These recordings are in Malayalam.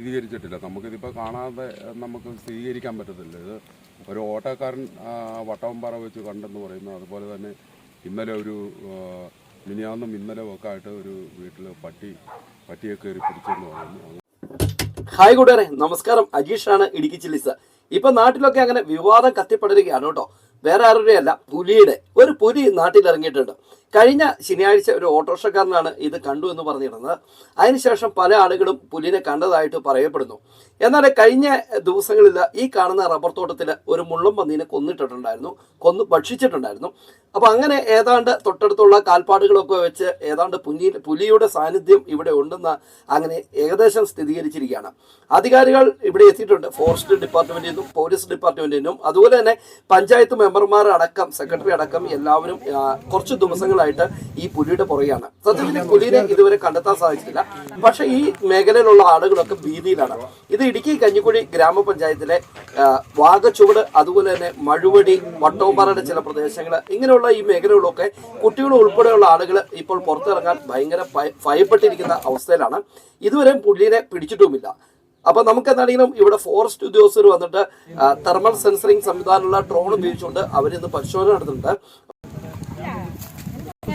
സ്ഥിരീകരിച്ചിട്ടില്ല നമുക്കിതിപ്പോൾ കാണാതെ നമുക്ക് സ്ഥിരീകരിക്കാൻ പറ്റത്തില്ല. ഇത് ഒരു ഓട്ടോക്കാരൻ വട്ടവും വട്ടവമ്പാറ വെച്ച് കണ്ടെന്ന് പറയുന്നു അതുപോലെ തന്നെ ഇന്നലെ ഒരു മിനിയാന്നും ഇന്നലെ ഒക്കെ ആയിട്ട് ഒരു വീട്ടിൽ പട്ടി പട്ടിയെ കയറി പിടിച്ചെന്ന് പറയുന്നു. ഹായ് കൂട്ടുകാരെ നമസ്കാരം. അജീഷാണ് ഇടുക്കി ചില്ലിസ് ഇപ്പൊ നാട്ടിലൊക്കെ അങ്ങനെ വിവാദം കത്തിപ്പടരുകയാണ് കേട്ടോ. വേറെ ആരുടെയല്ല പുലിയുടെ. ഒരു പുലി നാട്ടിൽ ഇറങ്ങിയിട്ടുണ്ട് കഴിഞ്ഞ ശനിയാഴ്ച ഒരു ഓട്ടോറിക്ഷക്കാരനാണ് ഇത് കണ്ടു എന്ന് പറഞ്ഞിരുന്നത്. അതിനുശേഷം പല ആളുകളും പുലിനെ കണ്ടതായിട്ട് പറയപ്പെടുന്നു. എന്നാൽ കഴിഞ്ഞ ദിവസങ്ങളിൽ ഈ കാണുന്ന റബ്ബർ തോട്ടത്തിൽ ഒരു മുള്ളും പന്നീനെ കൊന്നിട്ടിട്ടുണ്ടായിരുന്നു. കൊന്നു ഭക്ഷിച്ചിട്ടുണ്ടായിരുന്നു. അപ്പോൾ അങ്ങനെ ഏതാണ്ട് തൊട്ടടുത്തുള്ള കാൽപ്പാടുകളൊക്കെ വെച്ച് ഏതാണ്ട് പുലി പുലിയുടെ സാന്നിധ്യം ഇവിടെ ഉണ്ടെന്ന് അങ്ങനെ ഏകദേശം സ്ഥിരീകരിച്ചിരിക്കുകയാണ്. അധികാരികൾ ഇവിടെ എത്തിയിട്ടുണ്ട്. ഫോറസ്റ്റ് ഡിപ്പാർട്ട്മെന്റിൽ നിന്നും പോലീസ് ഡിപ്പാർട്ട്മെന്റിൽ നിന്നും. അതുപോലെ തന്നെ പഞ്ചായത്ത് മെമ്പർമാർ അടക്കം സെക്രട്ടറി അടക്കം എല്ലാവരും കുറച്ച് കുറച്ച് ദിവസങ്ങളായിട്ട് ഈ പുലിയുടെ പുറകെയാണ്. സത്യത്തിൽ പുലിനെ ഇതുവരെ കണ്ടെത്താൻ സാധിച്ചിട്ടില്ല. പക്ഷെ ഈ മേഖലയിലുള്ള ആളുകളൊക്കെ ഭീതിയിലാണ്. ഇത് ഇടുക്കി കഞ്ഞിക്കുഴി ഗ്രാമപഞ്ചായത്തിലെ വാഗച്ചുവട് അതുപോലെ തന്നെ മഴുവടി വട്ടോമ്പാറയുടെ ചില പ്രദേശങ്ങൾ ഇങ്ങനെയുള്ള ഈ മേഖലകളിലൊക്കെ കുട്ടികൾ ഉൾപ്പെടെയുള്ള ആളുകൾ ഇപ്പോൾ പുറത്തിറങ്ങാൻ ഭയങ്കര ഭയ- ഭയപ്പെട്ടിരിക്കുന്ന അവസ്ഥയിലാണ്. ഇതുവരെ പുലിനെ പിടിച്ചിട്ടുമില്ല. അപ്പൊ നമുക്ക് എന്താണെങ്കിലും ഇവിടെ ഫോറസ്റ്റ് ഉദ്യോഗസ്ഥർ വന്നിട്ട് തെർമൽ സെൻസറിങ് സംവിധാനമുള്ള ഡ്രോൺ ഉപയോഗിച്ചുകൊണ്ട് അവരിന്ന് പരിശോധന നടത്തുന്നുണ്ട്.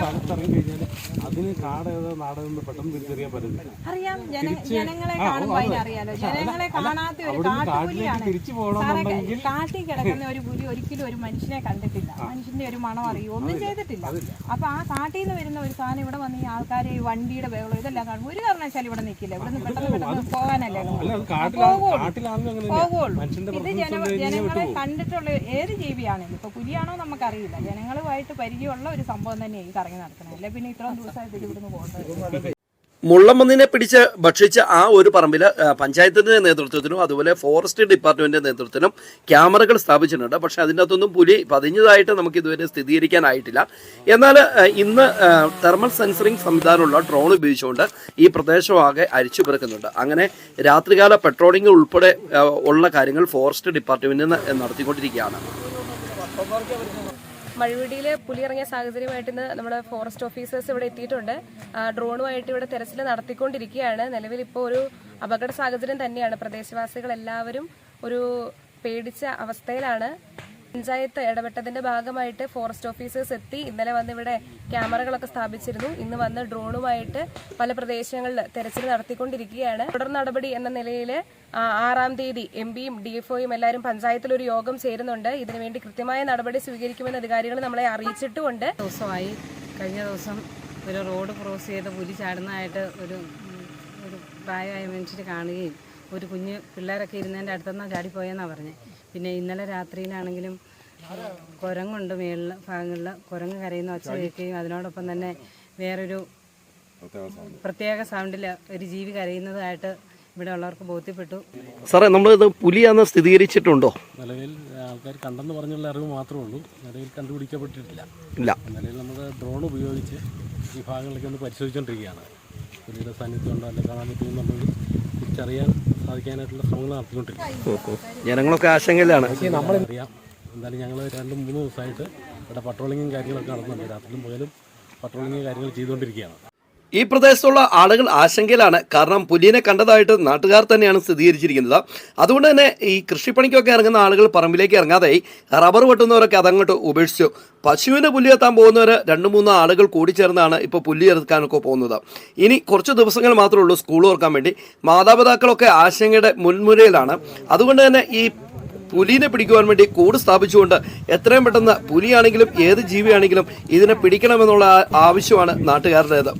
സ്ഥലത്തിറങ്ങി കഴിഞ്ഞാൽ അതിന് കാടേതോ നാടേതെന്ന് പെട്ടെന്ന് തിരിച്ചറിയാൻ പറ്റുന്നില്ല അറിയാം. ജന ജനങ്ങളെ കാണുമ്പോൾ അതിനറിയാലോ ജനങ്ങളെ കാണാത്ത ഒരു അവിടുന്ന് കാട്ടുപുലിയാണ്. കാട്ടിലേക്ക് തിരിച്ചു പോകണമെന്നുണ്ടെങ്കിൽ കാട്ടിൽ കിടക്കുന്ന ഒരു പുലി ഒരിക്കലും ഒരു മനുഷ്യനെ കണ്ടിട്ടില്ല. മനുഷ്യന്റെ ഒരു മണം അറിയോ. ഒന്നും ചെയ്തിട്ടില്ല. അപ്പൊ ആ കാട്ടിൽ നിന്ന് വരുന്ന ഒരു സാധനം ഇവിടെ വന്ന് ഈ ആൾക്കാരെ ഈ വണ്ടിയുടെ ബഹളം ഇതെല്ലാം കാണും. ഒരു കാരണവശാലും ഇവിടെ നിൽക്കില്ല. ഇവിടെ നിന്ന് പെട്ടെന്ന് പെട്ടെന്ന് പോകാനല്ലേ അല്ല അത് കാട്ടിലാ പോകുള്ളൂ. കാട്ടിലാണെങ്കിലും അങ്ങനെ പോകുള്ളൂ. മനുഷ്യന്റെ ഇത് പ്രസൻസ് ജന ജനങ്ങളെ കണ്ടിട്ടുള്ള ഏത് ജീവിയാണെങ്കിലും ഇപ്പൊ പുലിയാണോ നമുക്കറിയില്ല. ജനങ്ങളുമായിട്ട് പരിചയമുള്ള ഒരു സംഭവം തന്നെയാണ് ഈ കറങ്ങി അല്ലെ? പിന്നെ ഇത്രയും മുള്ളമ്പന്നിനെ പിടിച്ച് ഭക്ഷിച്ച ആ ഒരു പറമ്പിൽ പഞ്ചായത്തിന്റെ നേതൃത്വത്തിനും അതുപോലെ ഫോറസ്റ്റ് ഡിപ്പാർട്ട്മെന്റിന്റെ നേതൃത്വത്തിനും ക്യാമറകൾ സ്ഥാപിച്ചിട്ടുണ്ട്. പക്ഷേ അതിന്റെ അകത്തൊന്നും പുലി പതിഞ്ഞതായിട്ട് നമുക്ക് ഇതുവരെ സ്ഥിരീകരിക്കാനായിട്ടില്ല. എന്നാൽ ഇന്ന് തെർമൽ സെൻസറിങ് സംവിധാനമുള്ള ഡ്രോൺ ഉപയോഗിച്ചുകൊണ്ട് ഈ പ്രദേശമാകെ അരിച്ചു പിറക്കുന്നുണ്ട്. അങ്ങനെ രാത്രികാല പെട്രോളിംഗ് ഉൾപ്പെടെ ഉള്ള കാര്യങ്ങൾ ഫോറസ്റ്റ് ഡിപ്പാർട്ട്മെന്റ് നടത്തിക്കൊണ്ടിരിക്കുകയാണ്. മഴുവിടിയിൽ പുലി ഇറങ്ങിയ സാഹചര്യമായിട്ട് ഇന്ന് നമ്മുടെ ഫോറസ്റ്റ് ഓഫീസേഴ്സ് ഇവിടെ എത്തിയിട്ടുണ്ട്. ഡ്രോണുമായിട്ട് ഇവിടെ തെരച്ചിൽ നടത്തിക്കൊണ്ടിരിക്കുകയാണ്. നിലവിൽ ഇപ്പോൾ ഒരു അപകട സാഹചര്യം തന്നെയാണ്. പ്രദേശവാസികൾ എല്ലാവരും ഒരു പേടിച്ച അവസ്ഥയിലാണ്. പഞ്ചായത്ത് ഇടപെട്ടതിന്റെ ഭാഗമായിട്ട് ഫോറസ്റ്റ് ഓഫീസേഴ്സ് എത്തി. ഇന്നലെ വന്ന് ഇവിടെ ക്യാമറകളൊക്കെ സ്ഥാപിച്ചിരുന്നു. ഇന്ന് വന്ന് ഡ്രോണുമായിട്ട് പല പ്രദേശങ്ങളിൽ തെരച്ചിൽ നടത്തിക്കൊണ്ടിരിക്കുകയാണ്. തുടർ നടപടി എന്ന നിലയിൽ ആറാം തീയതി എം പിയും ഡി എല്ലാവരും പഞ്ചായത്തിൽ ഒരു യോഗം ചേരുന്നുണ്ട്. ഇതിനുവേണ്ടി കൃത്യമായ നടപടി സ്വീകരിക്കുമെന്ന് അധികാരികൾ നമ്മളെ അറിയിച്ചിട്ടുമുണ്ട്. ദിവസമായി കഴിഞ്ഞ ദിവസം ഒരു റോഡ് ക്രോസ് ചെയ്ത് പുലി ചാടുന്നതായിട്ട് ഒരു ഒരു പ്രായമായ മനുഷ്യർ കാണുകയും ഒരു കുഞ്ഞ് പിള്ളേരൊക്കെ ഇരുന്നതിന്റെ അടുത്തുനിന്നാണ് ചാടിപ്പോയെന്നാണ് പറഞ്ഞത് പിന്നെ ഇന്നലെ രാത്രിയിലാണെങ്കിലും കുരങ്ങുണ്ട് മേളിൽ ഭാഗങ്ങളിൽ കുരങ്ങ് കരയുന്ന ഒച്ച കേൾക്കുകയും അതിനോടൊപ്പം തന്നെ വേറൊരു പ്രത്യേക സൗണ്ടിൽ ഒരു ജീവി കരയുന്നതായിട്ട് ഇവിടെ ഉള്ളവർക്ക് ബോധ്യപ്പെട്ടു. സാറേ നമ്മളിത് പുലിയാന്ന് സ്ഥിരീകരിച്ചിട്ടുണ്ടോ? നിലവിൽ ആൾക്കാർ കണ്ടെന്ന് പറഞ്ഞുള്ള അറിവ് മാത്രമേ ഉള്ളൂ. നിലവിൽ കണ്ടുപിടിക്കപ്പെട്ടിട്ടില്ല. ഇല്ല. നിലവിൽ നമ്മൾ ഡ്രോൺ ഉപയോഗിച്ച് ഈ ഭാഗങ്ങളിലേക്ക് ഒന്ന് പരിശോധിച്ചുകൊണ്ടിരിക്കുകയാണ് പുലിയുടെ സാന്നിധ്യം ഉണ്ടോ? അല്ലെങ്കിൽ കാണാൻ പറ്റുമെന്ന് നമ്മൾ തിരിച്ചറിയാൻ സാധിക്കാനായിട്ടുള്ള ശ്രമങ്ങൾ നടത്തിക്കൊണ്ടിരിക്കും ജനങ്ങളൊക്കെ ആശങ്കയിലാണ്. നമ്മളറിയാം എന്തായാലും ഞങ്ങൾ രണ്ടും മൂന്ന് ദിവസമായിട്ട് ഇവിടെ പട്രോളിങ്ങും കാര്യങ്ങളൊക്കെ നടത്തുന്നുണ്ട് രാത്രിയിലും പകലും പട്രോളിങ്ങും കാര്യങ്ങൾ ചെയ്തുകൊണ്ടിരിക്കുകയാണ്. ഈ പ്രദേശത്തുള്ള ആളുകൾ ആശങ്കയിലാണ്. കാരണം പുലിയെ കണ്ടതായിട്ട് നാട്ടുകാർ തന്നെയാണ് സ്ഥിരീകരിച്ചിരിക്കുന്നത്. അതുകൊണ്ട് തന്നെ ഈ കൃഷിപ്പണിക്കൊക്കെ ഇറങ്ങുന്ന ആളുകൾ പറമ്പിലേക്ക് ഇറങ്ങാതെ റബ്ബർ വെട്ടുന്നവരൊക്കെ അതങ്ങോട്ട് ഉപേക്ഷിച്ചു. പശുവിന് പുല്ലി എത്താൻ പോകുന്നവർ രണ്ട് മൂന്ന് ആളുകൾ കൂടി ചേർന്നാണ് ഇപ്പോൾ പുല്ലി ഇറക്കാനൊക്കെ പോകുന്നത്. ഇനി കുറച്ച് ദിവസങ്ങൾ മാത്രമേ ഉള്ളൂ സ്കൂൾ ഓർക്കാൻ വേണ്ടി. മാതാപിതാക്കളൊക്കെ ആശങ്കയുടെ മുൻമുരയിലാണ്. അതുകൊണ്ട് തന്നെ ഈ പുലിനെ പിടിക്കുവാൻ വേണ്ടി കൂട് സ്ഥാപിച്ചുകൊണ്ട് എത്രയും പെട്ടെന്ന് പുലിയാണെങ്കിലും ഏത് ജീവിയാണെങ്കിലും ഇതിനെ പിടിക്കണമെന്നുള്ള ആവശ്യമാണ് നാട്ടുകാരുടേത്.